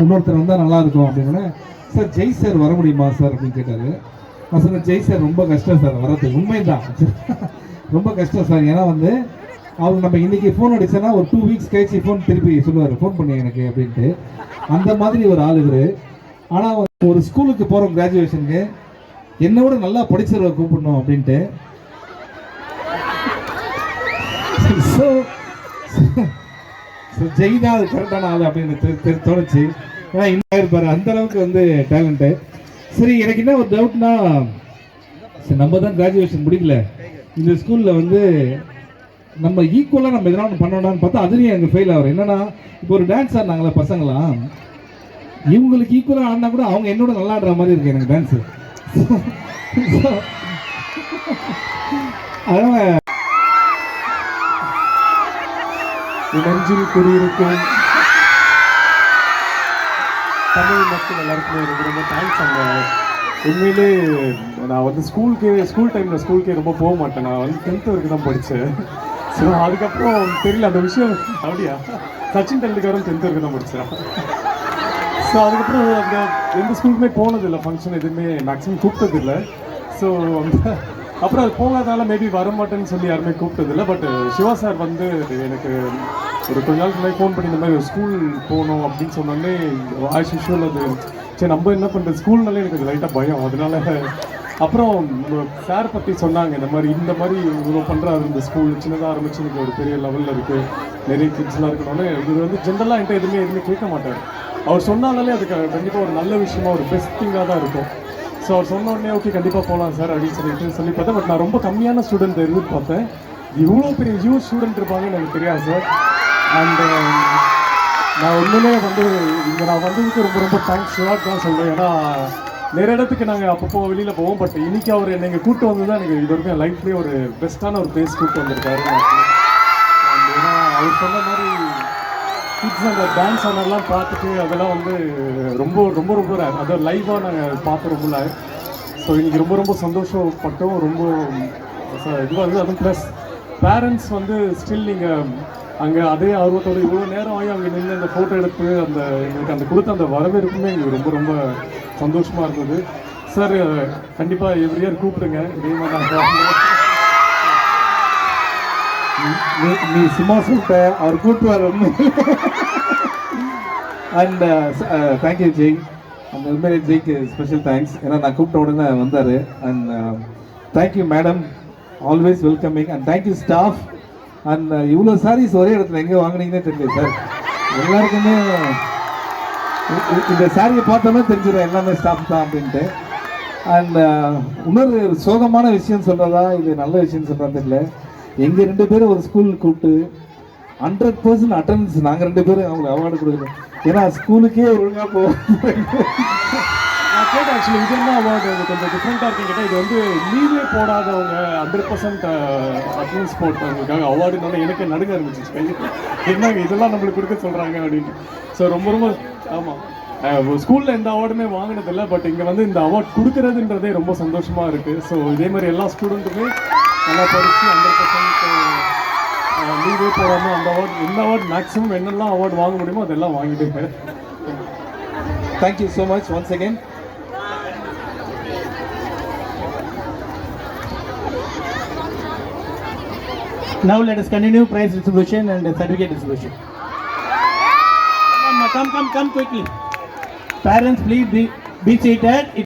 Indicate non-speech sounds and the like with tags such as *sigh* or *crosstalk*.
இன்னொருத்தர் வந்தால் நல்லா இருக்கும் அப்படின்னா சார் ஜெய் சார் வர முடியுமா சார்? அப்படின்னு கேட்டார். நான் சொன்னேன் ஜெய் சார் ரொம்ப கஷ்டம் சார் வர்றதுக்கு உண்மைதான். ரொம்ப கஷ்டம் சார். ஏன்னா வந்து அவர் நம்ம இன்னைக்கு ஃபோன் அடிச்சோன்னா ஒரு டூ வீக்ஸ் கழிச்சு ஃபோன் திருப்பி சொல்லுவார் ஃபோன் பண்ணி எனக்கு அப்படின்ட்டு. அந்த மாதிரி ஒரு ஆள் இவர். ஆனால் ஒரு ஸ்கூலுக்கு போகிறோம் கிராஜுவேஷனுக்கு என்னை விட நல்லா படிச்சவரை கூப்பிடணும் அப்படின்ட்டு. ஸோ ஜெயிதா அது கரெக்டான ஆள் அப்படின்னு தெ- தெ- தோணுச்சு. ஏன்னா இன்னும் இருப்பார் அந்த அளவுக்கு வந்து டேலண்ட்டு சரி எனக்கு என்ன ஒரு டவுட்னா சரி நம்ம தான் கிராஜுவேஷன் முடிக்கல. இந்த ஸ்கூலில் வந்து நம்ம ஈக்குவலாக நம்ம எதனா ஒன்று பண்ணணும்னு பார்த்தா அதுலேயும் எனக்கு ஃபெயில் ஆகும் என்னன்னா இப்போ ஒரு டான்ஸ் ஆடினாங்களே பசங்களாம் இவங்களுக்கு ஈக்குவலாக ஆடினா கூட அவங்க என்னோட நல்லா ஆடுற மாதிரி இருக்கு எனக்கு டான்ஸு *laughs* அதனால் நெஞ்சில் குடியிருக்கும் தமிழ் மக்கள் எல்லாருக்குமே ரொம்ப ரொம்ப தேங்க்ஸ் அந்த உண்மையிலே நான் வந்து ஸ்கூலுக்கு ஸ்கூல் டைமில் ஸ்கூலுக்கே ரொம்ப போக மாட்டேன். நான் வந்து டென்த் வரைக்கும் தான் படித்தேன். ஸோ அதுக்கப்புறம் தெரியல அந்த விஷயம் அப்படியா? சச்சின் டெண்டுல்கரும் டென்த் வரைக்கும் தான் படித்தேன் ஸோ அதுக்கப்புறம் அந்த எந்த ஸ்கூலுக்குமே போனதில்லை ஃபங்க்ஷன் எதுவுமே மேக்ஸிமம் கூப்பிட்டதில்லை. ஸோ அப்புறம் அது போகாதால மேபி வரமாட்டேன்னு சொல்லி யாருமே கூப்பிட்டதில்லை பட் சிவா சார் வந்து எனக்கு ஒரு கொஞ்ச நாளுக்கு முன்னாடி ஃபோன் பண்ணி இந்த மாதிரி ஒரு ஸ்கூல் போகணும் அப்படின்னு சொன்னோடனே ஆஸ் யூஷுவல் அது சரி நம்ம என்ன பண்ணுறது ஸ்கூல்னாலே எனக்கு கொஞ்சம் லைட்டாக பயம். அதனால அப்புறம் சார் பற்றி சொன்னாங்க இந்த மாதிரி இந்த மாதிரி இவ்வளோ பண்ணுறாரு இந்த ஸ்கூல் சின்னதாக ஆரம்பிச்சு இன்னைக்கு ஒரு பெரிய லெவலில் இருக்குது நிறைய கிட்ஸ்லாம் இருக்கணும்னு. இது வந்து ஜென்ரலாக என்கிட்ட எதுவுமே எதுவுமே கேட்க மாட்டார். அவர் சொன்னாலே அதுக்கு கண்டிப்பாக ஒரு நல்ல விஷயமா ஒரு பெஸ்ட் திங்காக தான் இருக்கும். ஸோ அவர் சொன்ன உடனே ஓகே கண்டிப்பாக போகலாம் சார் அப்படின்னு சொல்லிட்டு சொல்லி பார்த்தேன். பட் நான் ரொம்ப கம்மியான ஸ்டூடெண்ட் எதிர்பார்த்தேன். இவ்வளோ பெரிய ஹியூஜ் ஸ்டூடெண்ட் இருப்பாங்கன்னு எனக்கு தெரியாது சார். அண்ட் um, நான் உண்மையிலே வந்து இங்கே நான் வந்ததுக்கு ரொம்ப ரொம்ப தேங்க்ஸ் தான் சொல்கிறேன் ஏன்னா நிறைய இடத்துக்கு நாங்கள் அப்பப்போ வெளியில் போவோம். பட் இன்னைக்கு அவர் என்னை இங்கே கூப்பிட்டு வந்து தான் எனக்கு இது வரைக்கும் லைஃப்லேயே ஒரு பெஸ்ட்டான ஒரு பிளேஸ் கூப்பிட்டு வந்திருக்காரு ஏன்னா அவர் சொன்ன மாதிரி கிட்ஸ் அந்த டான்ஸ் அதெல்லாம் பார்த்துட்டு அதெல்லாம் வந்து ரொம்ப ரொம்ப ரொம்ப rare. அதை லைவாக நாங்கள் பார்த்து ரொம்ப ஸோ இன்னைக்கு ரொம்ப ரொம்ப சந்தோஷப்பட்டோம். ரொம்ப இதுவாக இருந்தது அதுவும் ப்ளஸ் பேரண்ட்ஸ் வந்து ஸ்டில் நீங்கள் அங்கே அதே ஆர்வத்தோட இவ்வளோ நேரம் ஆகி அங்கே நின்று அந்த ஃபோட்டோ எடுத்து அந்த எங்களுக்கு அந்த கொடுத்த அந்த வரவேற்புமே எங்களுக்கு ரொம்ப ரொம்ப சந்தோஷமாக இருந்தது. சார் கண்டிப்பாக எவ்ரி இயர் கூப்பிடுங்க. இதே மாதிரி நாங்கள் நீ நீ சும்மா சொல்லிட்ட அவர் கூட்டுவார் ஒன்று அண்ட் தேங்க்யூ ஜெய் அந்த உண்மையிலே ஜெய்க்கு ஸ்பெஷல் தேங்க்ஸ் ஏன்னா நான் கூப்பிட்ட உடனே வந்தார். And thank you madam always welcoming and thank you staff and இவ்வளோ சாரீஸ் ஒரே இடத்துல எங்கே வாங்குனீங்கன்னே தெரியல சார் எல்லாருக்குமே இந்த சாரியை பார்த்தோமே தெரிஞ்சிடும் எல்லாமே ஸ்டாஃப் தான் அப்படின்ட்டு. அண்ட் uh, இன்னொரு சோகமான விஷயம் சொல்கிறதா இது நல்ல விஷயம் சொல்கிறா தெரியல. எங்கள் ரெண்டு பேரும் ஒரு ஸ்கூலுக்கு கூப்பிட்டு ஹண்ட்ரட் பர்சன்ட் அட்டண்டன்ஸ் நாங்கள் ரெண்டு பேரும் அவங்களுக்கு அவார்டு கொடுக்குறோம் ஏன்னா ஸ்கூலுக்கே ஒழுங்காக போவோம் நான் கேட்டேன் ஆக்சுவலி இது என்ன அவார்டு கொஞ்சம் டிஃப்ரெண்ட்டாக இருக்குன்னு கேட்டால் இது வந்து லீவே போடாதவங்க ஹண்ட்ரட் பர்சன்ட் அட்டண்டன்ஸ் போட்டவங்களுக்காக அவார்டுனால எனக்கு நடுங்க ஆரம்பிச்சிச்சு. என்னங்க இதெல்லாம் நம்மளுக்கு கொடுக்க சொல்கிறாங்க அப்படின்னு. ஸோ ரொம்ப ரொம்ப ஆமாம் ஸ்கூலில் எந்த அவார்டுமே வாங்கினதில்லை பட் இங்கே வந்து இந்த அவார்ட் கொடுக்குறதுன்றதே ரொம்ப சந்தோஷமாக இருக்குது ஸோ இதே மாதிரி எல்லா ஸ்டூடெண்ட்டுமே நல்லா படித்து ஹண்ட்ரட் பர்சன்ட் லீவே போகாமல் அந்த அவார்டு எந்த அவார்டு மேக்ஸிமம் என்னெல்லாம் அவார்டு வாங்க முடியுமோ அதெல்லாம் வாங்கிட்டு இருப்பேன் thank you so much once again Now let us continue prize distribution and certificate distribution. Come, come, come, quickly. Parents, please be, be seated. It